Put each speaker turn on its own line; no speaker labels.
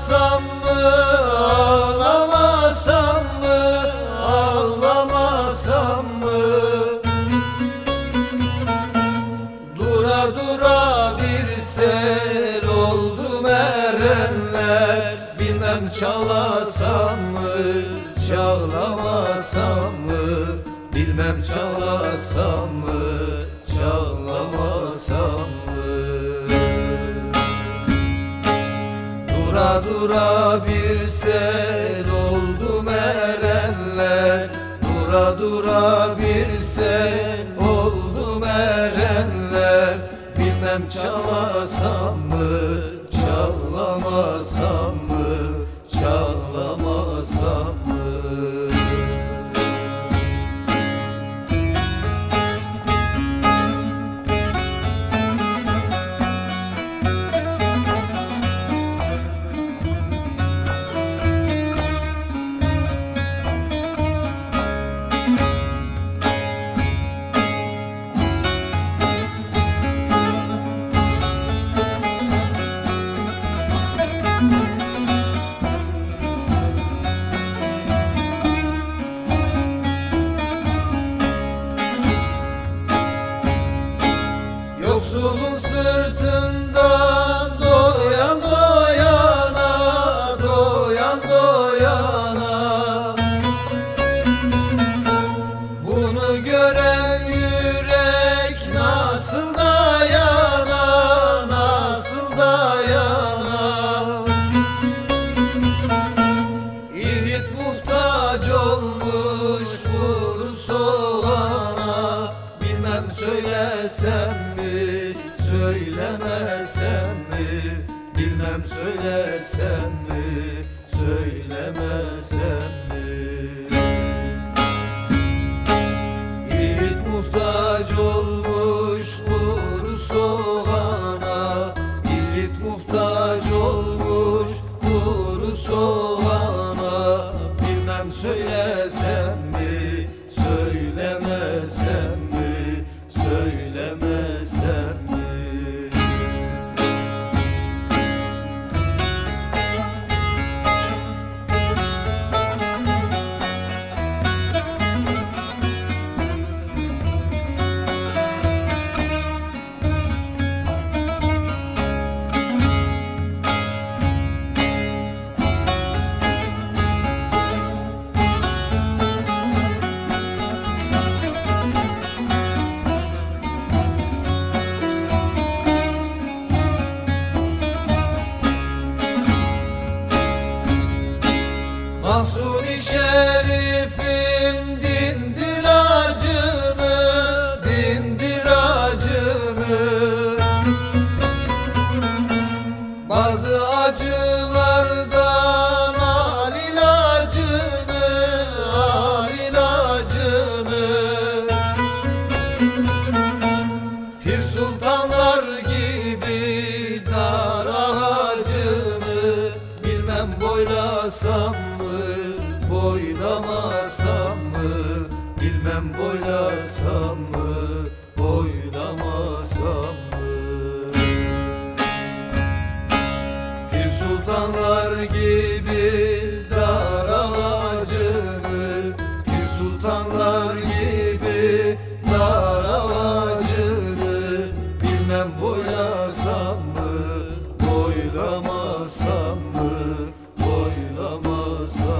Ağlasam mı ağlamasam mı ağlamasam mı? Dura dura bir sel oldu erenler. Bilmem çalasam mı çağlamasam mı? Bilmem çalasam mı çağlamasam Dura dura bir sel oldu erenler. Dura dura bir sel oldu erenler. Bilmem çalasam mı söylesem mi, söylemesem mi, söylemesem Pir sultanlar gibi dar ağacını Bilmem boylasam mı, boylamasam mı? Bilmem boylasam mı, boylamasam mı? Pir sultanlar gibi dar ağacını Pir sultanlar gibi varsa